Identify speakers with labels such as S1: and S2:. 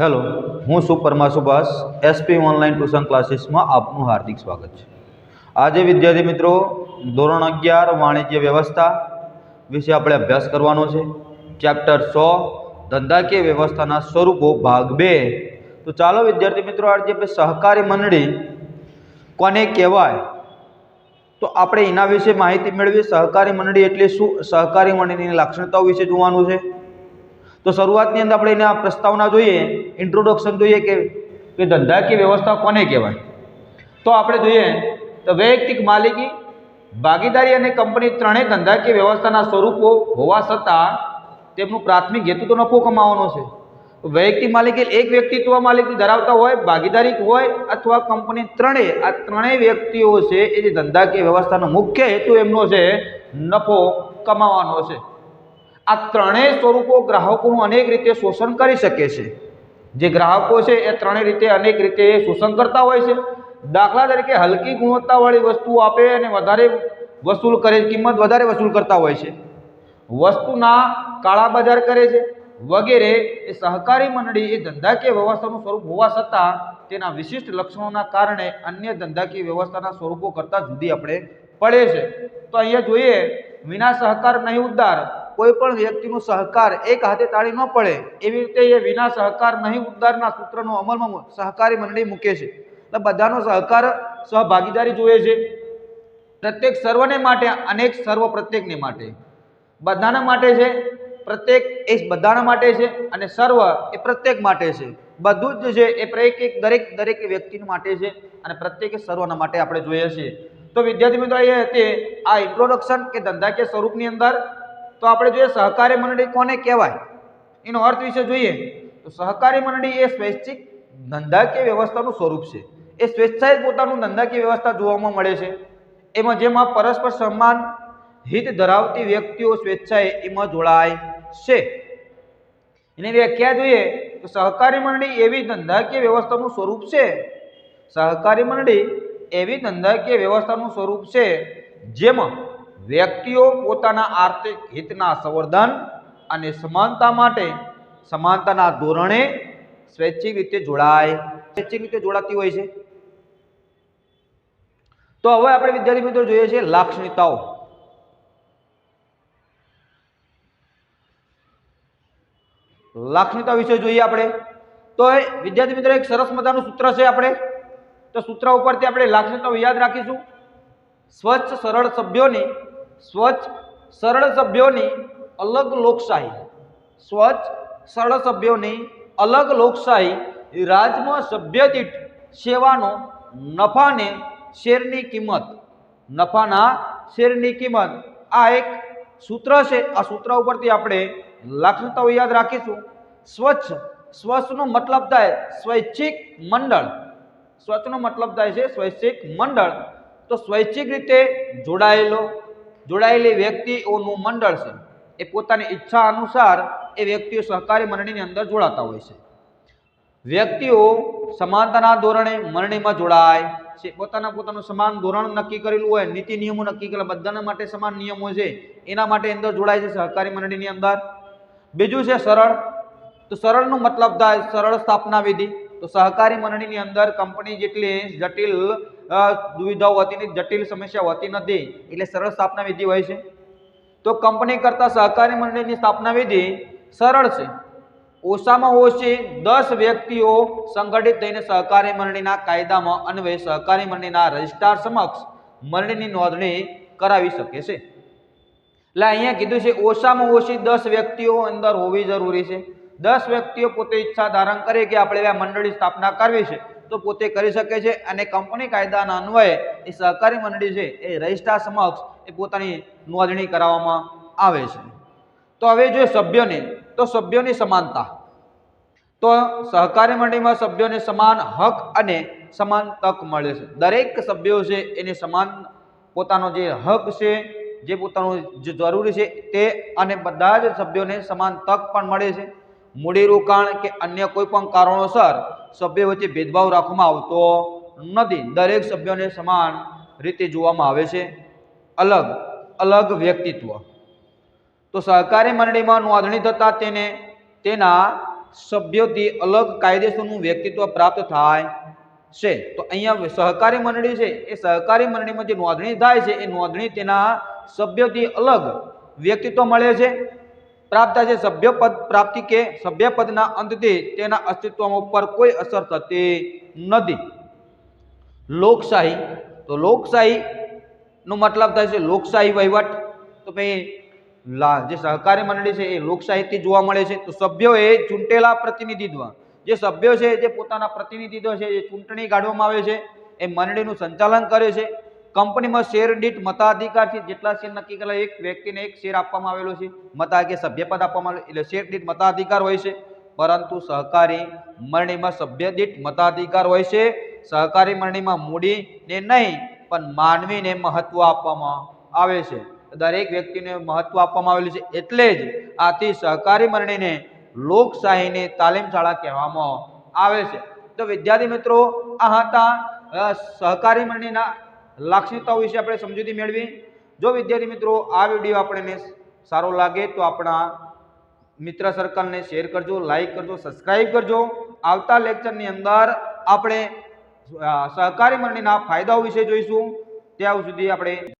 S1: Hello, હું છું પરમા સુભાષ એસપી ઓનલાઈન ટ્યુશન ક્લાસીસમાં આપનું હાર્દિક સ્વાગત છે. આજે વિદ્યાર્થી મિત્રો, ધોરણ અગિયાર, વાણિજ્ય વ્યવસ્થા વિશે આપણે અભ્યાસ કરવાનો છે. ચેપ્ટર સો, ધંધાકીય વ્યવસ્થાના સ્વરૂપો, ભાગ બે. તો ચાલો વિદ્યાર્થી મિત્રો, આજે આપણે સહકારી મંડળી કોને કહેવાય? તો આપણે એના વિશે માહિતી મેળવી સહકારી મંડળી એટલે શું? સહકારી મંડળીની લાક્ષણિકતાઓ વિશે જોવાનું છે. તો શરૂઆતની અંદર આપણે એના પ્રસ્તાવના જોઈએ ઇન્ટ્રોડક્શન જોઈએ કે કે ધંધાકીય વ્યવસ્થા કોને કહેવાય? તો આપણે જોઈએ, તો વૈયક્તિક માલિકી, ભાગીદારી અને કંપની ત્રણેય ધંધાકીય વ્યવસ્થાના સ્વરૂપો હોવા છતાં તેમનું પ્રાથમિક હેતુ તો નફો કમાવાનો છે. વૈયક્તિક માલિકી એક વ્યક્તિત્વ માલિકી ધરાવતા હોય, ભાગીદારી હોય અથવા કંપની ત્રણેય આ ત્રણેય વ્યક્તિઓ છે એ જે ધંધાકીય વ્યવસ્થાનો મુખ્ય હેતુ એમનો છે, નફો કમાવાનો છે. આ ત્રણેય સ્વરૂપો ગ્રાહકોનું અનેક રીતે શોષણ કરી શકે છે. જે ગ્રાહકો છે, એ ત્રણેય રીતે અનેક રીતે શોષણ કરતા હોય છે. દાખલા તરીકે હલકી ગુણવત્તાવાળી વસ્તુ આપે અને વધારે વસૂલ કરે, કિંમત વધારે વસૂલ કરતા હોય છે. વસ્તુના કાળા બજાર કરે છે. વગેરે એ સહકારી મંડળી એ ધંધાકીય વ્યવસ્થાનું સ્વરૂપ હોવા છતાં તેના વિશિષ્ટ લક્ષણોના કારણે અન્ય ધંધાકીય વ્યવસ્થાના સ્વરૂપો કરતાં જુદી આપણે પડે છે. તો અહીંયા જોઈએ, વિના સહકાર નહીં ઉદ્ધાર કોઈ પણ વ્યક્તિનો સહકાર એક હાથે તાળી ન પડે, એવી રીતે એ વિના સહકાર નહીં ઉદ્ધારના સૂત્રનો અમલમાં સહકારી મંડળી મૂકે છે. એટલે બધાનો સહકાર સહભાગીદારી જોઈએ છે. પ્રત્યેક સર્વને માટે, અનેક સર્વ પ્રત્યેકને માટે. બધાના માટે છે, પ્રત્યેક એ બધાના માટે છે અને સર્વ એ પ્રત્યેક માટે છે. બધું જ છે, એ પ્રત્યેક એક દરેક દરેક વ્યક્તિ માટે છે અને પ્રત્યેક સર્વના માટે આપણે જોઈએ છીએ. તો વિદ્યાર્થી મિત્રો એ હતી આ ઇન્ટ્રોડક્શન કે ધંધાકીય સ્વરૂપની અંદર તો આપણે જોઈએ સહકારી મંડળી કોને કહેવાય? એનો અર્થ વિશે જોઈએ તો સહકારી મંડળી એ સ્વૈચ્છિક ધંધાકીય વ્યવસ્થાનું સ્વરૂપ છે. એ સ્વેચ્છાએ પોતાનું ધંધાકીય વ્યવસ્થા જોવામાં મળે છે. એમાં જેમાં પરસ્પર સન્માન, હિત ધરાવતી વ્યક્તિઓ સ્વેચ્છાએ એમાં જોડાય છે. એની વ્યાખ્યા જોઈએ તો સહકારી મંડળી એવી ધંધાકીય વ્યવસ્થાનું સ્વરૂપ છે. સહકારી મંડળી એવી ધંધાકીય વ્યવસ્થાનું સ્વરૂપ છે જેમાં વ્યક્તિઓ પોતાના આર્થિક હિતના સંવર્ધન અને સમાનતા માટે સમાનતાના ધોરણે સ્વૈચ્છિક રીતે જોડાય. સ્વૈચ્છિક રીતે જોડાતી હોય છે. તો હવે આપણે વિદ્યાર્થી મિત્રો જોઈએ છીએ લાક્ષણિકતાઓ. લાક્ષણિકતા વિશે જોઈએ આપણે. તો વિદ્યાર્થી મિત્રો એક સરસ મજાનું સૂત્ર છે આપણે. તો સૂત્ર ઉપરથી આપણે લાક્ષણિકતાઓ યાદ રાખીશું. સ્વચ્છ, સરળ સભ્યોની સ્વચ્છ સરળ સભ્યોની અલગ લોકશાહી. સ્વચ્છ સરળ સભ્યોની અલગ લોકશાહી રાજમાં સભ્ય દીઠ સેવાનો નફાને શેરની કિંમત. નફાના શેરની કિંમત. આ એક સૂત્ર છે. આ સૂત્ર ઉપરથી આપણે લાક્ષણિકતાઓ યાદ રાખીશું. સ્વચ્છ, સ્વચ્છનો મતલબ થાય સ્વૈચ્છિક મંડળ. સ્વચ્છનો મતલબ થાય છે સ્વૈચ્છિક મંડળ. તો સ્વૈચ્છિક રીતે જોડાયેલો જોડાયેલી વ્યક્તિઓનું મંડળ છે. એ પોતાની ઈચ્છા અનુસાર એ વ્યક્તિઓ સહકારી મંડળીની અંદર જોડાતા હોય છે. વ્યક્તિઓ સમાનતાના ધોરણે મંડળીમાં જોડાય છે. પોતાના પોતાનું સમાન ધોરણ નક્કી કરેલું હોય, નીતિ નિયમો નક્કી કરેલા, બધાના માટે સમાન નિયમો છે. એના માટે અંદર જોડાય છે સહકારી મંડળીની અંદર. બીજું છે સરળ. તો સરળનો મતલબ થાય સરળ સ્થાપના વિધિ. તો સહકારી મંડળીની અંદર કંપની જેટલી જટિલ દુવિધાઓ હોતી જટિલ સમસ્યા હોતી નથી, એટલે સરળ સ્થાપના વિધિ હોય છે. તો કંપની કરતાં સહકારી મંડળીની સ્થાપના વિધિ સરળ છે. ઓછામાં ઓછી દસ વ્યક્તિઓ સંગઠિત થઈને સહકારી મંડળીના કાયદામાં અન્વયે સહકારી મંડળીના રજિસ્ટ્રાર સમક્ષ મંડળીની નોંધણી કરાવી શકે છે. એટલે અહીંયા કીધું છે, ઓછામાં ઓછી દસ વ્યક્તિઓ અંદર હોવી જરૂરી છે. દસ વ્યક્તિઓ પોતે ઈચ્છા ધારણ કરે કે આપણે આ મંડળી સ્થાપના કરવી છે, તો પોતે કરી શકે છે અને કંપની કાયદાના અન્વયે એ સહકારી મંડળી છે એ રજિસ્ટ્રાર સમક્ષ એ પોતાની નોંધણી કરાવવામાં આવે છે. તો હવે જો સભ્યોને, તો સભ્યોની સમાનતા. તો સહકારી મંડળીમાં સભ્યોને સમાન હક અને સમાન તક મળે છે. દરેક સભ્યો છે એને સમાન પોતાનો જે હક છે, જે પોતાનું જે જરૂરી છે તે અને બધા જ સભ્યોને સમાન તક પણ મળે છે. મૂડીરોકાણ કે અન્ય કોઈ પણ કારણોસર સભ્યો વચ્ચે ભેદભાવ રાખવામાં આવતો નથી. દરેક સભ્યોને સમાન રીતે જોવામાં આવે છે. અલગ અલગ વ્યક્તિત્વ. તો સહકારી મંડળીમાં નોંધણી થતાં તેને, તેના સભ્યોથી અલગ કાયદેસરનું વ્યક્તિત્વ પ્રાપ્ત થાય છે. તો અહીંયા સહકારી મંડળી છે, એ સહકારી મંડળીમાં જે નોંધણી થાય છે, એ નોંધણી તેના સભ્યોથી અલગ વ્યક્તિત્વ મળે છે. પ્રાપ્ત થાય છે સભ્યપદ પ્રાપ્તિ કે સભ્યપદના અંતથી તેના અસ્તિત્વ ઉપર કોઈ અસર થતી નથી. લોકશાહી, તો લોકશાહી નો મતલબ થાય છે લોકશાહી વહીવટ. તો ભાઈ જે સહકારી મંડળી છે એ લોકશાહીથી જોવા મળે છે. તો સભ્યો એ ચૂંટેલા પ્રતિનિધિત્વ, જે સભ્યો છે, જે પોતાના પ્રતિનિધિત્વ છે એ ચૂંટણી કાઢવામાં આવે છે, એ મંડળીનું સંચાલન કરે છે. કંપનીમાં શેર દીઠ મતાધિકારથી જેટલા શેર નક્કી કરેલા એક વ્યક્તિને એક શેર આપવામાં આવેલો છે મતા કે સભ્યપદ આપવામાં આવેલું એટલે શેર દીઠ મતાધિકાર હોય છે. પરંતુ સહકારી મંડળીમાં સભ્ય દીઠ મતાધિકાર હોય છે. સહકારી મંડળીમાં મૂડીને નહીં, પણ માનવીને મહત્વ આપવામાં આવે છે. દરેક વ્યક્તિને મહત્વ આપવામાં આવેલું છે, એટલે જ આથી સહકારી મંડળીને લોકશાહીની તાલીમ શાળા કહેવામાં આવે છે. તો વિદ્યાર્થી મિત્રો, આ હતા સહકારી મંડળીના લાક્ષણિકતાઓ વિશે આપણે સમજૂતી મેળવી. જો વિદ્યાર્થી મિત્રો, આ વીડિયો આપણને સારો લાગે તો આપણા મિત્ર સર્કલને શેર કરજો, લાઈક કરજો સબસ્ક્રાઈબ કરજો. આવતા લેક્ચરની અંદર આપણે સહકારી મંડળીના ફાયદાઓ વિશે જોઈશું. ત્યાં સુધી આપણે